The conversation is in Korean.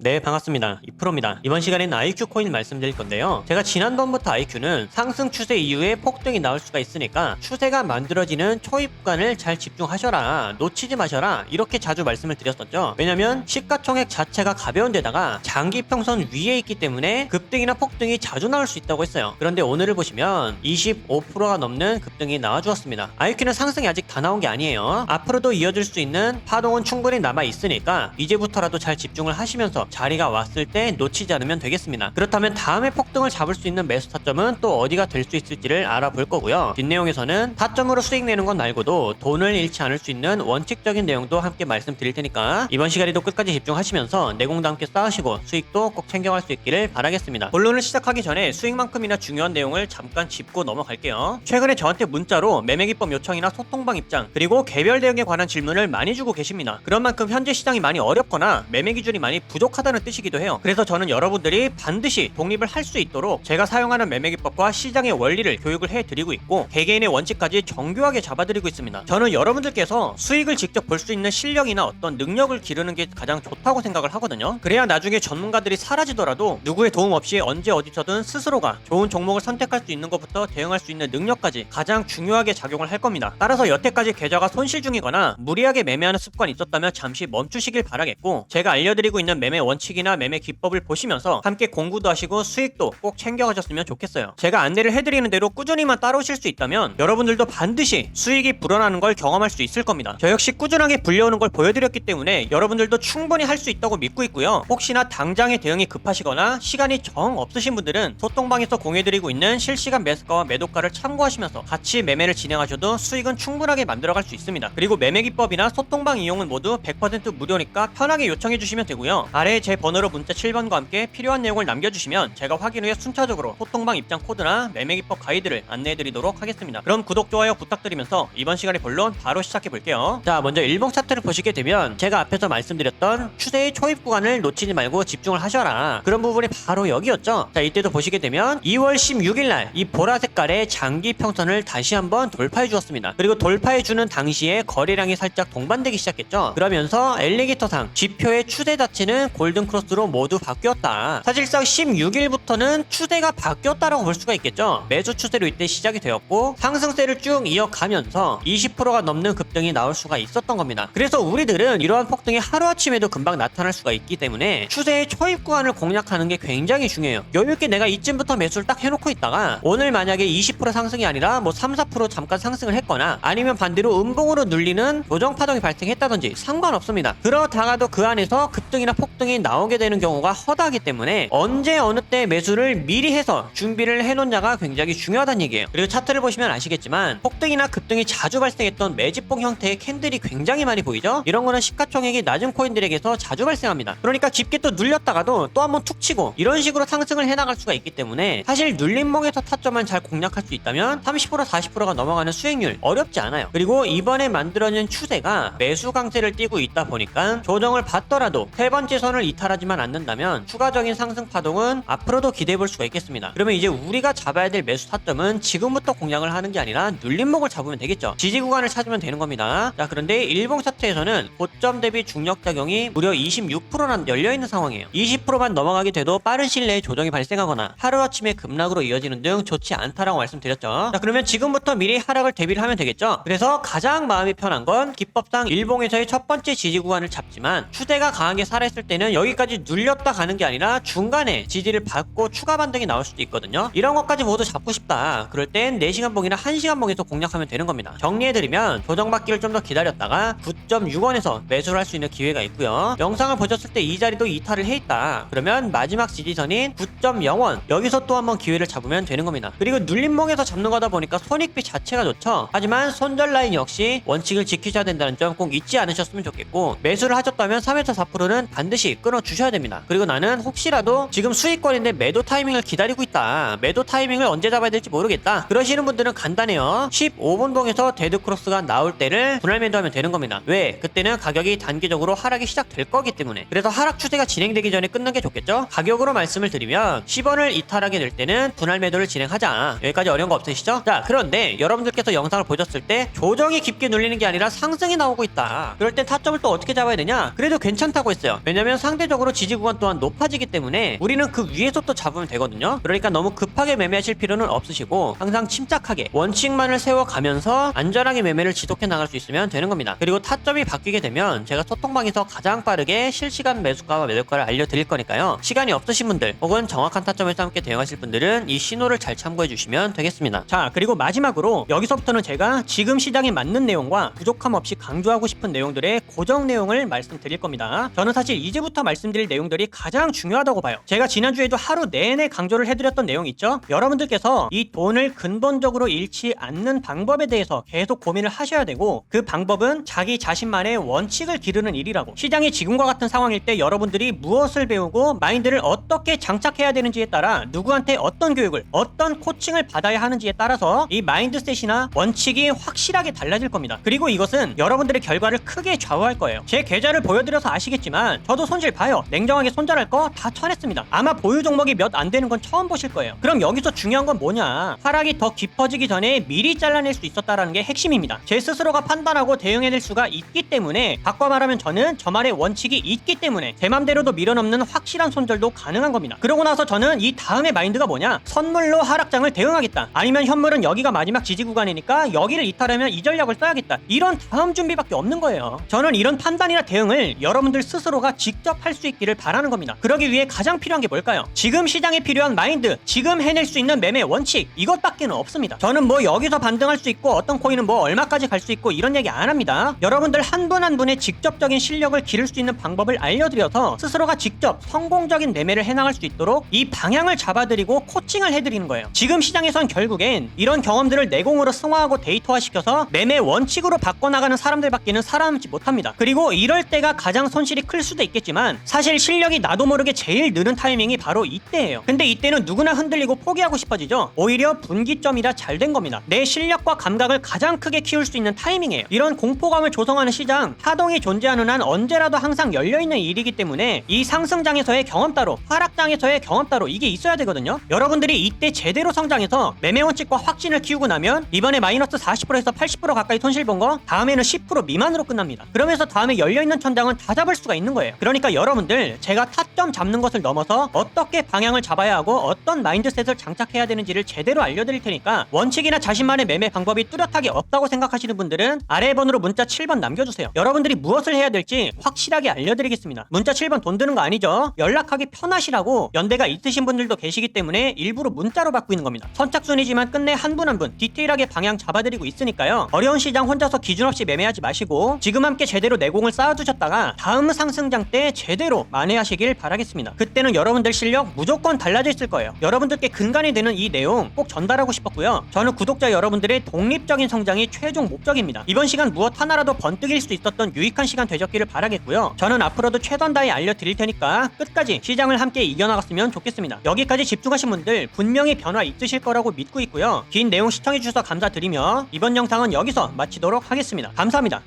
네 반갑습니다. 이프로입니다. 이번 시간에는 IQ 코인 말씀드릴 건데요. 제가 지난번부터 IQ는 상승 추세 이후에 폭등이 나올 수가 있으니까 추세가 만들어지는 초입 구간을 잘 집중하셔라 놓치지 마셔라 이렇게 자주 말씀을 드렸었죠. 왜냐면 시가총액 자체가 가벼운 데다가 장기 평선 위에 있기 때문에 급등이나 폭등이 자주 나올 수 있다고 했어요. 그런데 오늘을 보시면 25%가 넘는 급등이 나와주었습니다. IQ는 상승이 아직 다 나온 게 아니에요. 앞으로도 이어질 수 있는 파동은 충분히 남아 있으니까 이제부터라도 잘 집중을 하시면서 자리가 왔을 때 놓치지 않으면 되겠습니다. 그렇다면 다음에 폭등을 잡을 수 있는 매수 타점은 또 어디가 될 수 있을지를 알아볼 거고요. 뒷내용에서는 타점으로 수익 내는 건 말고도 돈을 잃지 않을 수 있는 원칙적인 내용도 함께 말씀드릴 테니까 이번 시간에도 끝까지 집중하시면서 내공도 함께 쌓으시고 수익도 꼭 챙겨갈 수 있기를 바라겠습니다. 본론을 시작하기 전에 수익만큼이나 중요한 내용을 잠깐 짚고 넘어갈게요. 최근에 저한테 문자로 매매기법 요청이나 소통방 입장 그리고 개별 대응에 관한 질문을 많이 주고 계십니다. 그런 만큼 현재 시장이 많이 어렵거나 매매 기준이 많이 부족 하다는 뜻이기도 해요. 그래서 저는 여러분들이 반드시 독립을 할 수 있도록 제가 사용하는 매매 기법과 시장의 원리를 교육을 해드리고 있고 개개인의 원칙까지 정교하게 잡아드리고 있습니다. 저는 여러분들께서 수익을 직접 볼 수 있는 실력이나 어떤 능력을 기르는 게 가장 좋다고 생각을 하거든요. 그래야 나중에 전문가들이 사라지더라도 누구의 도움 없이 언제 어디서든 스스로가 좋은 종목을 선택할 수 있는 것부터 대응할 수 있는 능력까지 가장 중요하게 작용을 할 겁니다. 따라서 여태까지 계좌가 손실 중이거나 무리하게 매매하는 습관이 있었다면 잠시 멈추시길 바라겠고 제가 알려드리고 있는 매매 원칙이나 매매 기법을 보시면서 함께 공부도 하시고 수익도 꼭 챙겨가셨으면 좋겠어요. 제가 안내를 해드리는 대로 꾸준히만 따라오실 수 있다면 여러분들도 반드시 수익이 불어나는 걸 경험할 수 있을 겁니다. 저 역시 꾸준하게 불려오는 걸 보여드렸기 때문에 여러분들도 충분히 할 수 있다고 믿고 있고요. 혹시나 당장의 대응이 급하시거나 시간이 정 없으신 분들은 소통방에서 공유해드리고 있는 실시간 매수가와 매도가를 참고하시면서 같이 매매를 진행하셔도 수익은 충분하게 만들어갈 수 있습니다. 그리고 매매 기법이나 소통방 이용은 모두 100% 무료니까 편하게 요청해 주시면 되고요. 아래 에 제 번호로 문자 7번과 함께 필요한 내용을 남겨주시면 제가 확인 후에 순차적으로 소통방 입장 코드나 매매 기법 가이드를 안내해 드리도록 하겠습니다. 그럼 구독, 좋아요 부탁드리면서 이번 시간의 본론 바로 시작해 볼게요. 자, 먼저 일봉 차트를 보시게 되면 제가 앞에서 말씀드렸던 추세의 초입 구간을 놓치지 말고 집중을 하셔라. 그런 부분이 바로 여기였죠. 자, 이때도 보시게 되면 2월 16일 날 이 보라 색깔의 장기 평선을 다시 한번 돌파해 주었습니다. 그리고 돌파해 주는 당시에 거래량이 살짝 동반되기 시작했죠. 그러면서 엘리게이터상 지표의 추세 자체는 골든 크로스로 모두 바뀌었다. 사실상 16일부터는 추세가 바뀌었다라고 볼 수가 있겠죠. 매수 추세로 이때 시작이 되었고 상승세를 쭉 이어가면서 20%가 넘는 급등이 나올 수가 있었던 겁니다. 그래서 우리들은 이러한 폭등이 하루아침에도 금방 나타날 수가 있기 때문에 추세의 초입 구간을 공략하는 게 굉장히 중요해요. 여유있게 내가 이쯤부터 매수를 딱 해놓고 있다가 오늘 만약에 20% 상승이 아니라 뭐 3, 4% 잠깐 상승을 했거나 아니면 반대로 음봉으로 눌리는 조정 파동이 발생했다든지 상관없습니다. 그렇다가도 그 안에서 급등이나 폭등이 나오게 되는 경우가 허다하기 때문에 언제 어느 때 매수를 미리 해서 준비를 해놓냐가 굉장히 중요하다는 얘기예요. 그리고 차트를 보시면 아시겠지만 폭등이나 급등이 자주 발생했던 매집봉 형태의 캔들이 굉장히 많이 보이죠? 이런 거는 시가총액이 낮은 코인들에게서 자주 발생합니다. 그러니까 깊게 또 눌렸다가도 또 한번 툭 치고 이런 식으로 상승을 해나갈 수가 있기 때문에 사실 눌림목에서 타점만 잘 공략할 수 있다면 30% 40%가 넘어가는 수익률 어렵지 않아요. 그리고 이번에 만들어낸 추세가 매수 강세를 띠고 있다 보니까 조정을 받더라도 세 번째 선을 이탈하지만 않는다면 추가적인 상승 파동은 앞으로도 기대해 볼 수가 있겠습니다. 그러면 이제 우리가 잡아야 될 매수 타점은 지금부터 공략을 하는 게 아니라 눌림목을 잡으면 되겠죠. 지지 구간을 찾으면 되는 겁니다. 자 그런데 일봉 차트에서는 고점 대비 중력 작용이 무려 26%나 열려 있는 상황이에요. 20%만 넘어가게 돼도 빠른 시일 내에 조정이 발생하거나 하루아침에 급락으로 이어지는 등 좋지 않다라고 말씀드렸죠. 자 그러면 지금부터 미리 하락을 대비를 하면 되겠죠. 그래서 가장 마음이 편한 건 기법상 일봉에서의 첫 번째 지지 구간을 잡지만 추세가 강하게 살아있을 때는 여기까지 눌렸다 가는 게 아니라 중간에 지지를 받고 추가 반등이 나올 수도 있거든요. 이런 것까지 모두 잡고 싶다. 그럴 땐 4시간 봉이나 1시간 봉에서 공략하면 되는 겁니다. 정리해드리면 조정받기를 좀 더 기다렸다가 9.6원에서 매수를 할 수 있는 기회가 있고요. 영상을 보셨을 때 이 자리도 이탈을 해 있다. 그러면 마지막 지지선인 9.0원 여기서 또 한번 기회를 잡으면 되는 겁니다. 그리고 눌림목에서 잡는 거다 보니까 손익비 자체가 좋죠. 하지만 손절 라인 역시 원칙을 지키셔야 된다는 점 꼭 잊지 않으셨으면 좋겠고 매수를 하셨다면 3에서 4%는 반드시 끊어 주셔야 됩니다. 그리고 나는 혹시라도 지금 수익권인데 매도 타이밍을 기다리고 있다. 매도 타이밍을 언제 잡아야 될지 모르겠다. 그러시는 분들은 간단해요. 15분 동에서 데드 크로스가 나올 때를 분할 매도하면 되는 겁니다. 왜? 그때는 가격이 단기적으로 하락이 시작될 거기 때문에. 그래서 하락 추세가 진행되기 전에 끊는 게 좋겠죠? 가격으로 말씀을 드리면 10원을 이탈하게 될 때는 분할 매도를 진행하자. 여기까지 어려운 거 없으시죠? 자, 그런데 여러분들께서 영상을 보셨을 때 조정이 깊게 눌리는 게 아니라 상승이 나오고 있다. 그럴 땐 타점을 또 어떻게 잡아야 되냐? 그래도 괜찮다고 했어요. 왜냐면 상대적으로 지지 구간 또한 높아지기 때문에 우리는 그 위에서부터 잡으면 되거든요. 그러니까 너무 급하게 매매하실 필요는 없으시고 항상 침착하게 원칙만을 세워가면서 안전하게 매매를 지속해 나갈 수 있으면 되는 겁니다. 그리고 타점이 바뀌게 되면 제가 소통방에서 가장 빠르게 실시간 매수가와 매도가를 알려드릴 거니까요. 시간이 없으신 분들 혹은 정확한 타점에서 함께 대응하실 분들은 이 신호를 잘 참고해 주시면 되겠습니다. 자 그리고 마지막으로 여기서부터는 제가 지금 시장에 맞는 내용과 부족함 없이 강조하고 싶은 내용들의 고정 내용을 말씀드릴 겁니다. 저는 사실 이제부터 말씀드릴 내용들이 가장 중요하다고 봐요. 제가 지난주에도 하루 내내 강조를 해드렸던 내용 있죠? 여러분들께서 이 돈을 근본적으로 잃지 않는 방법에 대해서 계속 고민을 하셔야 되고 그 방법은 자기 자신만의 원칙을 기르는 일이라고 시장이 지금과 같은 상황일 때 여러분들이 무엇을 배우고 마인드를 어떻게 장착해야 되는지에 따라 누구한테 어떤 교육을 어떤 코칭을 받아야 하는지에 따라서 이 마인드셋이나 원칙이 확실하게 달라질 겁니다. 그리고 이것은 여러분들의 결과를 크게 좌우할 거예요. 제 계좌를 보여드려서 아시겠지만 저도 손실 봐요. 냉정하게 손절할 거 다 쳐냈습니다. 아마 보유 종목이 몇 안 되는 건 처음 보실 거예요. 그럼 여기서 중요한 건 뭐냐? 하락이 더 깊어지기 전에 미리 잘라낼 수 있었다라는 게 핵심입니다. 제 스스로가 판단하고 대응해낼 수가 있기 때문에 바꿔 말하면 저는 저만의 원칙이 있기 때문에 제 맘대로도 밀어넘는 확실한 손절도 가능한 겁니다. 그러고 나서 저는 이 다음의 마인드가 뭐냐? 선물로 하락장을 대응하겠다. 아니면 현물은 여기가 마지막 지지 구간이니까 여기를 이탈하면 이 전략을 써야겠다. 이런 다음 준비밖에 없는 거예요. 저는 이런 판단이나 대응을 여러분들 스스로가 직접 할 수 있기를 바라는 겁니다. 그러기 위해 가장 필요한 게 뭘까요? 지금 시장에 필요한 마인드, 지금 해낼 수 있는 매매 원칙 이것밖에는 없습니다. 저는 뭐 여기서 반등할 수 있고 어떤 코인은 뭐 얼마까지 갈 수 있고 이런 얘기 안 합니다. 여러분들 한분한 분의 직접적인 실력을 기를 수 있는 방법을 알려드려서 스스로가 직접 성공적인 매매를 해나갈 수 있도록 이 방향을 잡아드리고 코칭을 해드리는 거예요. 지금 시장에선 결국엔 이런 경험들을 내공으로 승화하고 데이터화시켜서 매매 원칙으로 바꿔나가는 사람들밖에는 살아남지 못합니다. 그리고 이럴 때가 가장 손실이 클 수도 있겠지만 사실 실력이 나도 모르게 제일 느는 타이밍이 바로 이때예요. 근데 이때는 누구나 흔들리고 포기하고 싶어지죠. 오히려 분기점이라 잘 된 겁니다. 내 실력과 감각을 가장 크게 키울 수 있는 타이밍이에요. 이런 공포감을 조성하는 시장, 파동이 존재하는 한 언제라도 항상 열려있는 일이기 때문에 이 상승장에서의 경험 따로, 하락장에서의 경험 따로 이게 있어야 되거든요. 여러분들이 이때 제대로 성장해서 매매 원칙과 확신을 키우고 나면 이번에 마이너스 40%에서 80% 가까이 손실 본 거 다음에는 10% 미만으로 끝납니다. 그러면서 다음에 열려있는 천장은 다 잡을 수가 있는 거예요. 그러니까 여러분들 제가 타점 잡는 것을 넘어서 어떻게 방향을 잡아야 하고 어떤 마인드셋을 장착해야 되는지를 제대로 알려드릴 테니까 원칙이나 자신만의 매매 방법이 뚜렷하게 없다고 생각하시는 분들은 아래 번호로 문자 7번 남겨주세요. 여러분들이 무엇을 해야 될지 확실하게 알려드리겠습니다. 문자 7번 돈 드는 거 아니죠? 연락하기 편하시라고 연대가 있으신 분들도 계시기 때문에 일부러 문자로 받고 있는 겁니다. 선착순이지만 끝내 한 분 한분 디테일하게 방향 잡아드리고 있으니까요. 어려운 시장 혼자서 기준 없이 매매하지 마시고 지금 함께 제대로 내공을 쌓아두셨다가 다음 상승장 때 제대로 만회하시길 바라겠습니다. 그때는 여러분들 실력 무조건 달라져 있을 거예요. 여러분들께 근간이 되는 이 내용 꼭 전달하고 싶었고요. 저는 구독자 여러분들의 독립적인 성장이 최종 목적입니다. 이번 시간 무엇 하나라도 번뜩일 수 있었던 유익한 시간 되셨기를 바라겠고요. 저는 앞으로도 최선 다해 알려드릴 테니까 끝까지 시장을 함께 이겨나갔으면 좋겠습니다. 여기까지 집중하신 분들 분명히 변화 있으실 거라고 믿고 있고요. 긴 내용 시청해주셔서 감사드리며 이번 영상은 여기서 마치도록 하겠습니다. 감사합니다.